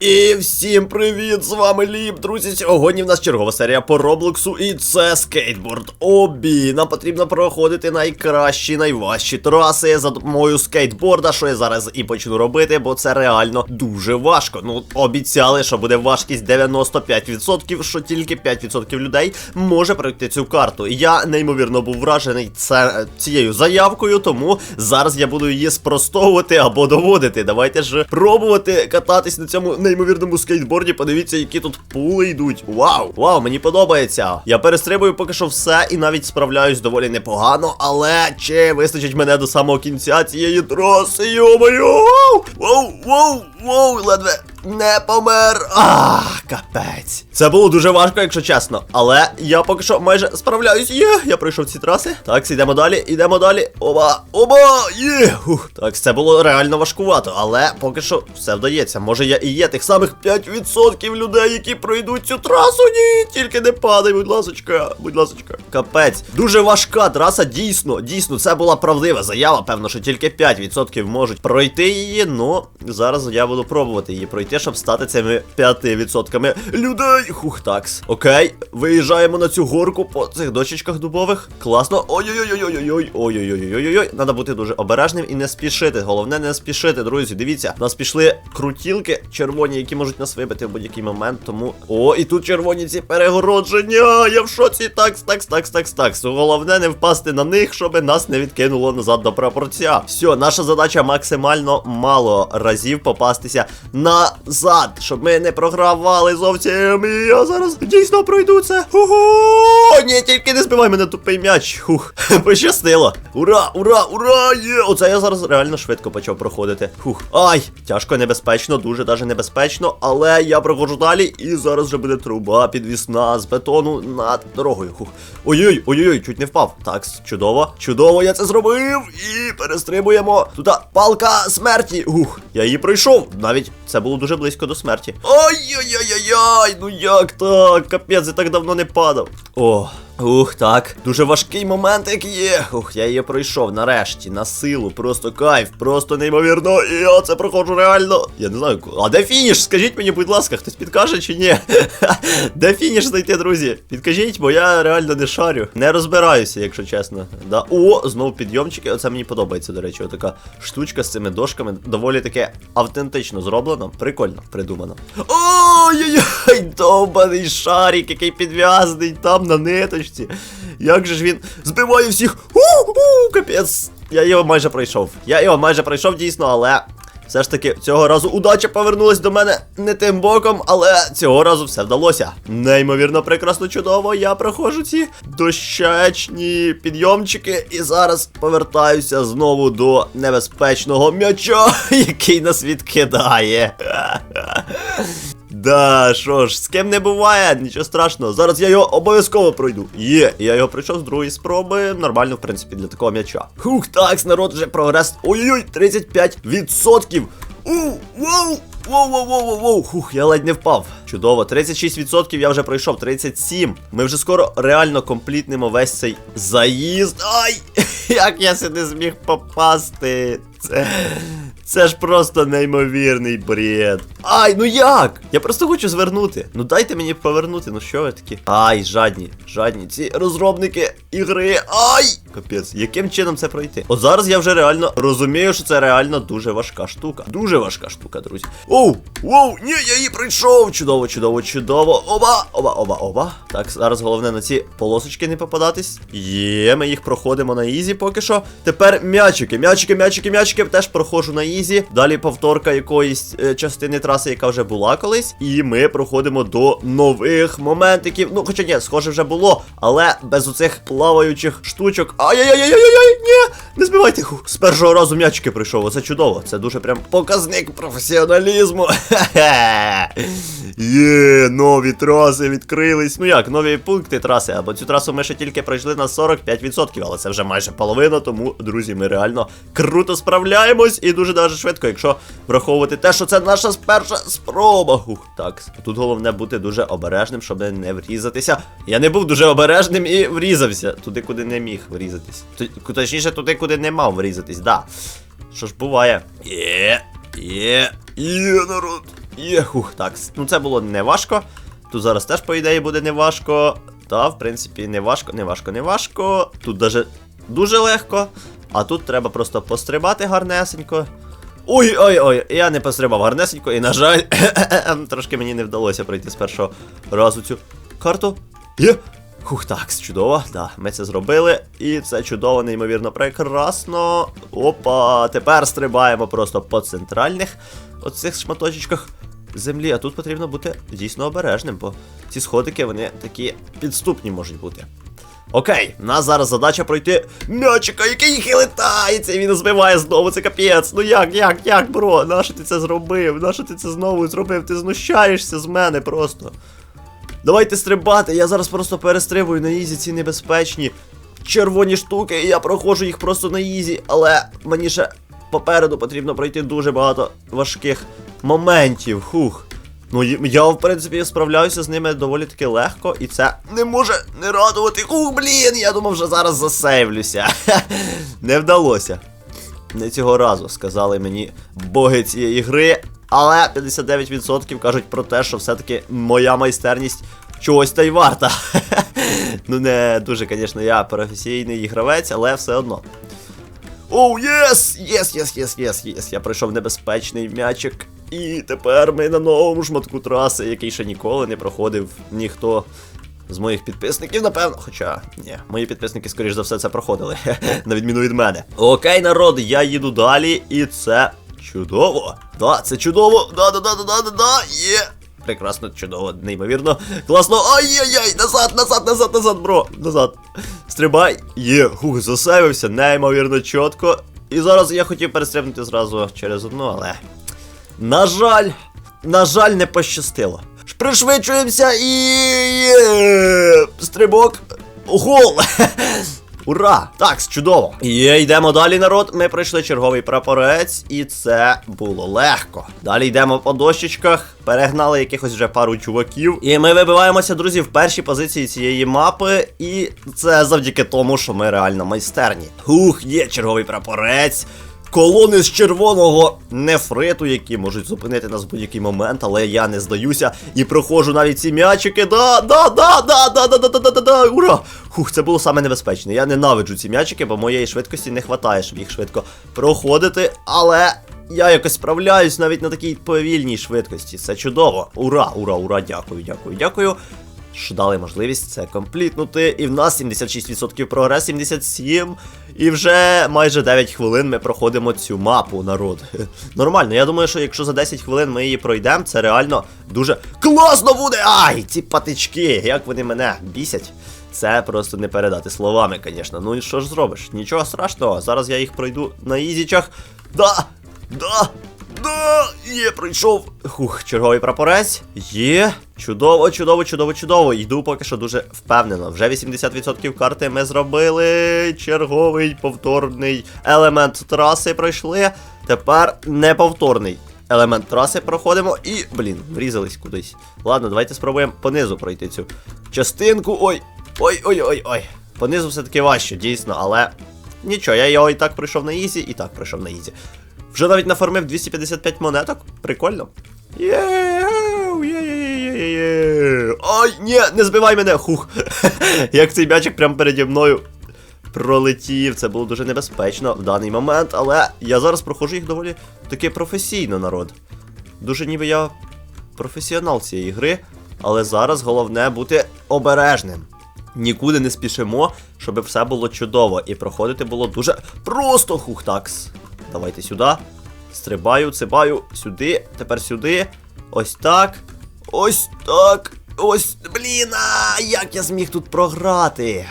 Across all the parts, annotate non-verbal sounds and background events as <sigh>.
І всім привіт! З вами Ліп, друзі. Сьогодні в нас чергова серія по Роблоксу, і це скейтборд обі. Нам потрібно проходити найкращі, найважчі траси за допомогою скейтборда, що я зараз і почну робити, бо це реально дуже важко. Ну, обіцяли, що буде важкість 95%, що тільки 5% людей може пройти цю карту. Я неймовірно був вражений це, цією заявкою, тому зараз я буду її спростовувати або доводити. Давайте ж пробувати кататись на цьому неймовірному скейтборді. Подивіться, які тут пули йдуть. Вау! Вау, мені подобається. Я перестрибую поки що все і навіть справляюсь доволі непогано, але чи вистачить мене до самого кінця цієї троси? йо-моє! Воу, вау, вау, ледве не помер. Ах, капець. Це було дуже важко, якщо чесно. Але я поки що майже справляюсь. Є, я пройшов ці траси. Так, йдемо далі, йдемо далі. Оба, оба! Є! Ух, так, це було реально важкувато, але поки що все вдається. Може я і є тих самих 5% людей, які пройдуть цю трасу. Ні, тільки не падай, будь ласочка, будь ласочка. Капець. Дуже важка траса, дійсно, дійсно, це була правдива заява. Певно, що тільки 5% можуть пройти її. Ну, зараз я буду пробувати її пройти, щоб стати цими 5% людей. Хух, такс. Окей, виїжджаємо на цю горку по цих дощечках дубових. Класно. Ой-ой-ой-ой-ой-ой. Ой-ой-ой-ой-ой. Надо бути дуже обережним і не спішити. Головне не спішити, друзі. Дивіться, нас пішли крутілки червоні, які можуть нас вибити в будь-який момент. Тому. О, і тут червоні ці перегородження. Я в шоці. Такс, такс, такс, такс, такс. Головне не впасти на них, щоб нас не відкинуло назад до прапорця. Все, наша задача максимально мало разів попастися назад, щоб ми не програвали зовсім. І я зараз дійсно пройду це. Ого! Ні, тільки не збивай мене тупий м'яч. Хух, <laughs> пощастило. Ура, ура, ура! Є! Оце я зараз реально швидко почав проходити. Хух. Ай, тяжко, небезпечно, дуже даже небезпечно. Але я проходжу далі, і зараз вже буде труба підвісна з бетону над дорогою. Хух. Ой-ой, ой-ой, чуть не впав. Так, чудово, чудово, я це зробив. І перестрибуємо. Тут палка смерті. Ух, я її пройшов. Навіть це було дуже близько до смерті. Ой-ой-ой-ой-ой, ну як так? Капець, я так давно не падав. О. Ух, так. Дуже важкий момент, як є. Ух, я її пройшов нарешті, на силу, просто кайф, просто неймовірно. І я це проходжу реально. Я не знаю, а де фініш? Скажіть мені, будь ласка, хтось підкаже чи ні? <laughs> Де фініш знайти, друзі? Підкажіть, бо я реально не шарю. Не розбираюся, якщо чесно. Да. О, знову підйомчики. Оце мені подобається, до речі. Отака штучка з цими дошками. Доволі таке автентично зроблено. Прикольно, придумано. Ой-ой-ой, довбаний шарик, який підв'язаний там на ниточці. Як же ж він збиває всіх. У-у, капець. Я його майже пройшов. Я його майже пройшов дійсно, але. Все ж таки, цього разу удача повернулась до мене не тим боком, але цього разу все вдалося. Неймовірно, прекрасно чудово. Я проходжу ці дощечні підйомчики і зараз повертаюся знову до небезпечного м'яча, <laughs> який нас відкидає. Да, що ж, з ким не буває, нічого страшного. Зараз я його обов'язково пройду. Є, я його пройшов з другої спроби. Нормально, в принципі, для такого м'яча. Хух, так, народ вже прогрес. Ой-ой, 35%. У, воу! Воу, воу, воу, воу, воу, хух, я ледь не впав. Чудово, 36% я вже пройшов, 37. Ми вже скоро реально комплітнемо весь цей заїзд. Ай! <laughs> Як я сюди зміг попасти? Це. Це ж просто неймовірний бред. Ай, ну як? Я просто хочу звернути. Ну дайте мені повернути, ну що ви такі? Ай, жадні, жадні. Ці розробники ігри. Ай! Капець, яким чином це пройти? От зараз я вже реально розумію, що це реально дуже важка штука. Дуже важка штука, друзі. Оу, воу, ні, я її пройшов. Чудово, чудово, чудово. Оба, оба, оба, оба. Так, зараз головне на ці полосочки не попадатись. Є, ми їх проходимо на ізі поки що. Тепер м'ячики, м'ячики, м'ячики, м'ячики. Теж проходжу на ізі. Далі повторка якоїсь е, частини траси, яка вже була колись. І ми проходимо до нових моментиків. Ну, хоча ні, схоже вже було, але без оцих плаваючих штучок. Ай-яй-яй-яй-яй, ні! Не збивайте. Хух, з першого разу м'ячики прийшов. Оце чудово. Це дуже прям показник професіоналізму. <laughs> Є, нові траси відкрились. Ну як, нові пункти траси. Або цю трасу ми ще тільки пройшли на 45%, але це вже майже половина, тому, друзі, ми реально круто справляємось і дуже даже швидко, якщо враховувати те, що це наша перша спроба. Хух, так. Тут головне бути дуже обережним, щоб не врізатися. Я не був дуже обережним і врізався туди, куди не міг врізатись. Точніше, туди, куди не мав врізатись, да. Що ж буває? Є, є, є, народ. Є, хух, так. Ну це було не важко. Тут зараз теж, по ідеї, буде не важко. Та, в принципі, не важко, не важко, не важко. Тут даже дуже легко. А тут треба просто пострибати гарнесенько. Ой, ой, ой, я не пострибав гарнесенько, і, на жаль, <coughs> трошки мені не вдалося пройти з першого разу цю карту. Є! Хух, так, чудово, да, ми це зробили. І це чудово, неймовірно, прекрасно. Опа, тепер стрибаємо просто по центральних оцих шматочечках землі. А тут потрібно бути дійсно обережним, бо ці сходики вони такі підступні можуть бути. Окей, нас зараз задача пройти м'ячика, який хилитається, і він збиває знову, це капець. Ну як, як, як, бро? Нащо ти це зробив? Нащо ти це знову зробив? Ти знущаєшся з мене просто. Давайте стрибати, я зараз просто перестрибую на ізі ці небезпечні червоні штуки, і я проходжу їх просто на ізі, але мені ще попереду потрібно пройти дуже багато важких моментів. Хух. Ну, я, в принципі, справляюся з ними доволі таки легко, і це не може не радувати. Ух, блін, я думав, що зараз засейвлюся. <laughs> не вдалося. Не цього разу сказали мені боги цієї гри, але 59% кажуть про те, що все-таки моя майстерність чогось та й варта. <laughs> ну, не дуже, звісно, я професійний гравець, але все одно. Оу, єс! Єс, єс, єс, єс, єс. Я пройшов небезпечний м'ячик. І тепер ми на новому шматку траси, який ще ніколи не проходив ніхто з моїх підписників, напевно. Хоча, ні, мої підписники, скоріш за все, це проходили, <laughs> на відміну від мене. Окей, народ, я їду далі, і це чудово. Да, це чудово. Да, да, да, да, да, да, да, є. Прекрасно, чудово, неймовірно. Класно. Ай-яй-яй, назад, назад, назад, назад, бро. Назад. Стрибай. Є, хух, засейвився, неймовірно чітко. І зараз я хотів перестрибнути зразу через одну, але. На жаль, на жаль, не пощастило. Пришвидшуємося і. Стрибок. Гол! <laughs> Ура! Так, чудово. І йдемо далі, народ. Ми пройшли черговий прапорець, і це було легко. Далі йдемо по дощечках, перегнали якихось вже пару чуваків. І ми вибиваємося, друзі, в першій позиції цієї мапи. І це завдяки тому, що ми реально майстерні. Ух, є черговий прапорець. Колони з червоного нефриту, які можуть зупинити нас в будь-який момент, але я не здаюся і проходжу навіть ці м'ячики. Да, да, да, да, да, да, да, да, да, да, да, ура! Хух, це було саме небезпечне. Я ненавиджу ці м'ячики, бо моєї швидкості не вистачає, щоб їх швидко проходити, але. Я якось справляюсь навіть на такій повільній швидкості. Це чудово. Ура, ура, ура, дякую, дякую, дякую. Що дали можливість це комплітнути. І в нас 76% прогрес, 77. І вже майже 9 хвилин ми проходимо цю мапу, народ. <laughs> Нормально, я думаю, що якщо за 10 хвилин ми її пройдемо, це реально дуже класно буде! Ай, ці патички, як вони мене бісять. Це просто не передати словами, звісно. Ну і що ж зробиш? Нічого страшного. Зараз я їх пройду на ізічах. Да! Да! Да! Є, пройшов. Хух, черговий прапорець. Є. Чудово, чудово, чудово, чудово. Йду поки що дуже впевнено. Вже 80% карти ми зробили. Черговий повторний елемент траси пройшли. Тепер неповторний елемент траси проходимо і, блін, врізались кудись. Ладно, давайте спробуємо понизу пройти цю частинку. Ой, ой, ой. Понизу все-таки важче, дійсно, але нічого, я його і так пройшов на ізі, і так пройшов на ізі. Вже навіть нафармив 255 монеток. Прикольно. Єу, є-є-є-є-є. Ай, ні, не збивай мене. Хух. <laughs> Як цей м'ячик прямо переді мною пролетів. Це було дуже небезпечно в даний момент, але я зараз проходжу їх доволі таки професійно, народ. Дуже ніби я професіонал цієї гри, але зараз головне бути обережним. Нікуди не спішимо, щоб все було чудово і проходити було дуже просто хухтакс. Давайте сюди. Стрибаю, цибаю, сюди, тепер сюди. Ось так. Ось так. Ось. Блін, а, як я зміг тут програти?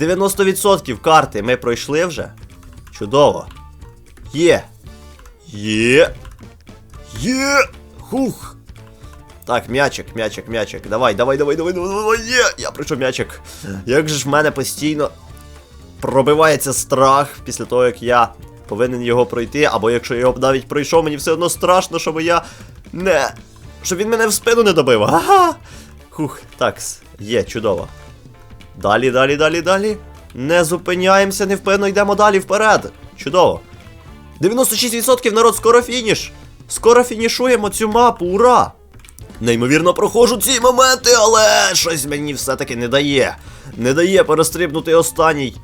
90% карти ми пройшли вже. Чудово. Є. Є. Є. Хух. Так, м'ячик, м'ячик, м'ячик. Давай, давай, давай, давай, давай, давай, є. Я пройшов м'ячик. Як же ж в мене постійно пробивається страх після того, як я повинен його пройти, або якщо я його навіть пройшов, мені все одно страшно, щоб я не. Щоб він мене в спину не добив. Ага. Хух, такс, є, чудово. Далі, далі, далі, далі. Не зупиняємося, невпинно йдемо далі вперед. Чудово. 96% народ, скоро фініш. Скоро фінішуємо цю мапу, ура! Неймовірно проходжу ці моменти, але щось мені все-таки не дає. Не дає перестрибнути останній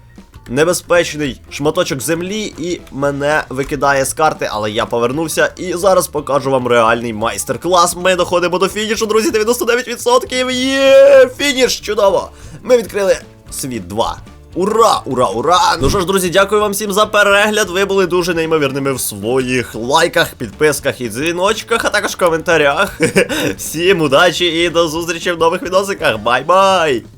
небезпечний шматочок землі, і мене викидає з карти, але я повернувся і зараз покажу вам реальний майстер-клас. Ми доходимо до фінішу, друзі, 99%. Є! Фініш! Чудово! Ми відкрили світ 2. Ура, ура, ура! Ну що ж, друзі, дякую вам всім за перегляд. Ви були дуже неймовірними в своїх лайках, підписках і дзвіночках, а також коментарях. <laughs> Всім удачі і до зустрічі в нових відосиках. Бай-бай!